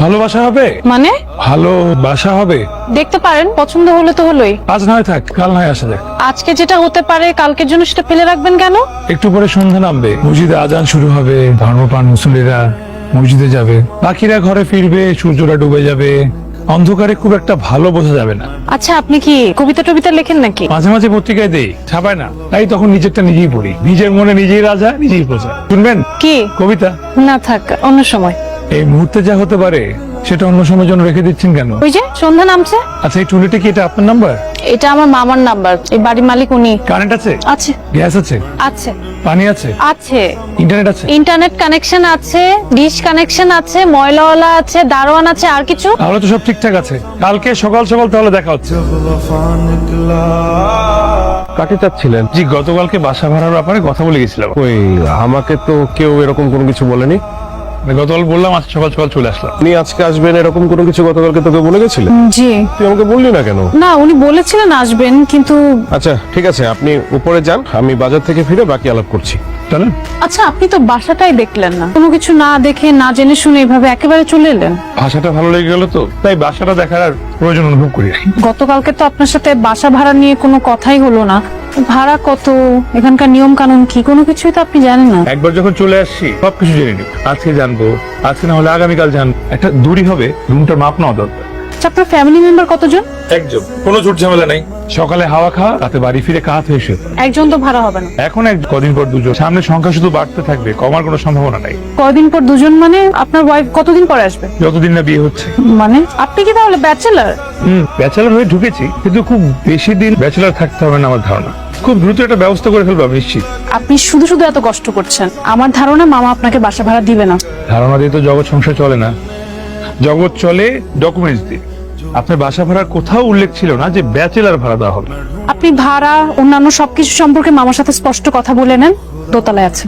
ভালোবাসা হবে? মানে? ভালোবাসা হবে? দেখতে পারেন পছন্দ হলে তো হলোই। আজ নয় থাক কাল নয় আসা যাক। আজকে যেটা হতে পারে কালকের জন্য সেটা ফেলে রাখবেন কেন? একটু পরে সন্ধ্যা নামবে। মসজিদে আজান শুরু হবে ধর্মপ্রাণ মুসলিরা মসজিদে যাবে। বাকিরা ঘরে ফিরবে সূর্যটা ডুবে যাবে। অন্ধকারে খুব একটা ভালো বোঝা যাবে না। আচ্ছা আপনি কি কবিতা টবিতা লেখেন নাকি? মাঝে মাঝে পত্রিকায় দেই ছাপায় না। তাই তখন নিজেরটা নিজেই পড়ি। নিজের মনে নিজেই রাজা নিজেই প্রজা। শুনবেন? কি? কবিতা। না থাক অন্য সময়। এই মুহূর্তে যা হতে পারে সেটা অন্য সময়ের জন্য রেখে দিচ্ছেন কেন? ওই যে সন্ধ্যা নামছে। আচ্ছা এই টুলিটা কি এটা আপনার নাম্বার এটা আমার মামার নাম্বার এই বাড়ির মালিক উনি। কারেন্ট আছে? আছে। গ্যাস আছে? আছে। পানি আছে? আছে। ইন্টারনেট আছে? ইন্টারনেট কানেকশন আছে ডিশ কানেকশন আছে ময়লাওয়ালা আছে দারোয়ান আছে আর কিছু? তাহলে তো সব ঠিকঠাক আছে। কালকে সকাল সকাল তাহলে দেখা হচ্ছে। কাকে চাচ্ছিলেন? জি গতকালকে বাসা ভাড়ার ব্যাপারে কথা বলে গেছিলাম। ওই আমাকে তো কেউ এরকম কোনো কিছু বলেনি। গতকাল বললাম আজ সকাল সকাল চলে আসলাম। আপনি আজকে আসবেন এরকম কোনো কিছু গতকালকে তোকে বলে গেছিলেন? জি। তুই আমাকে বললি না কেন? না উনি বলেছিলেন আসবেন কিন্তু আচ্ছা ঠিক আছে আপনি উপরে যান আমি বাজার থেকে ফিরে বাকি আলাপ করছি। চলেন আচ্ছা আপনি তো বাসাটাই দেখলেন না। কোনো কিছু না দেখে না জেনে শুনে এভাবে একেবারে চলে এলেন? ভাষাটা ভালো লেগে গেল তো তাই বাসাটা দেখার আর প্রয়োজন অনুভব করি গতকালকে তো আপনার সাথে বাসা ভাড়া নিয়ে কোনো কথাই হলো না। ভাড়া কত? এখানকার নিয়ম কানুন কি? কোনো কিছুই তো আপনি জানেন না। একবার যখন চলে আসছি সবকিছু জেনে নিব। আজকে জানব আজকে না হলে আগামীকাল জানব। একটা দূরই হবে রুমটার মাপ নেওয়া দরকার। আচ্ছা আপনার ফ্যামিলি মেম্বার কতজন? একজন। কোনো ঝুট ঝামেলা নাই। সকালে হাওয়া খাওয়া রাতে বাড়ি ফিরে কাহাত হয়ে শুয়ে। একজন তো ভাড়া হবে না। এখন এক কদিন পর দুজন। সামনে সংখ্যা শুধু বাড়তে থাকবে কমার কোনো সম্ভাবনা নাই। কয়দিন পর দুজন মানে আপনার ওয়াইফ কতদিন পরে আসবে? যতদিন না বিয়ে হচ্ছে। মানে আপনি কি তাহলে ব্যাচেলার হুম ব্যাচেলার হয়ে ঢুকেছি কিন্তু খুব বেশি দিন ব্যাচেলার থাকতে হবে না আমার ধারণা। খুব দ্রুত একটা ব্যবস্থা করে ফেলব আমি নিশ্চিত। আপনি শুধু শুধু এত কষ্ট করছেন। আমার ধারণা মামা আপনাকে বাসা ভাড়া দিবে না। ধারণা দিয়ে তো জগৎ সংসার চলে না। জগৎ চলে ডকুমেন্টস দিয়ে। আপনার বাসা ভাড়া কোথাও উল্লেখ ছিল না যে ব্যাচেলার ভাড়া দেওয়া হবে। আপনি ভাড়া অন্যান্য সবকিছু সম্পর্কে মামার সাথে স্পষ্ট কথা বলে নেন। দোতলায় আছে